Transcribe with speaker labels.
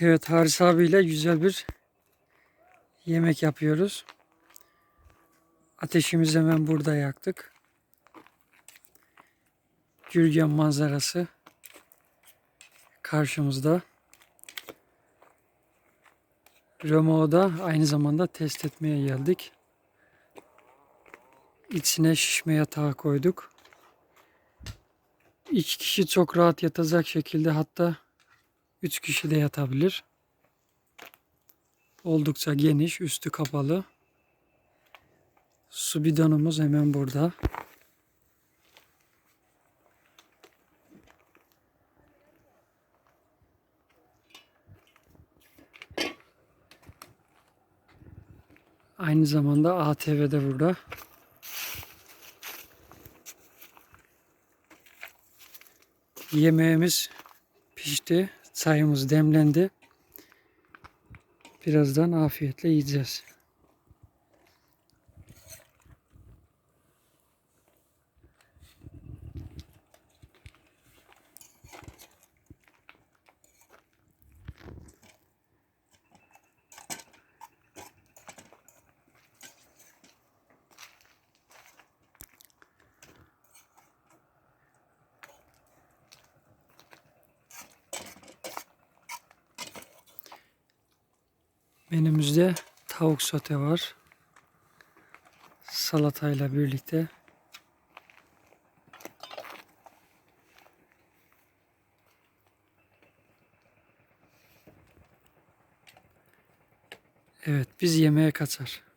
Speaker 1: Evet Haris abiyle güzel bir yemek yapıyoruz. Ateşimizi hemen burada yaktık. Gürgen manzarası karşımızda. Römo'yu da aynı zamanda test etmeye geldik. İçine şişme yatağı koyduk. İki kişi çok rahat yatacak şekilde hatta üç kişi de yatabilir. Oldukça geniş, üstü kapalı. Su bidonumuz hemen burada. Aynı zamanda ATV de burada. Yemeğimiz pişti. Çayımız demlendi. Birazdan afiyetle yiyeceğiz. Menümüzde tavuk sote var. Salatayla birlikte. Evet biz yemeğe kaçar.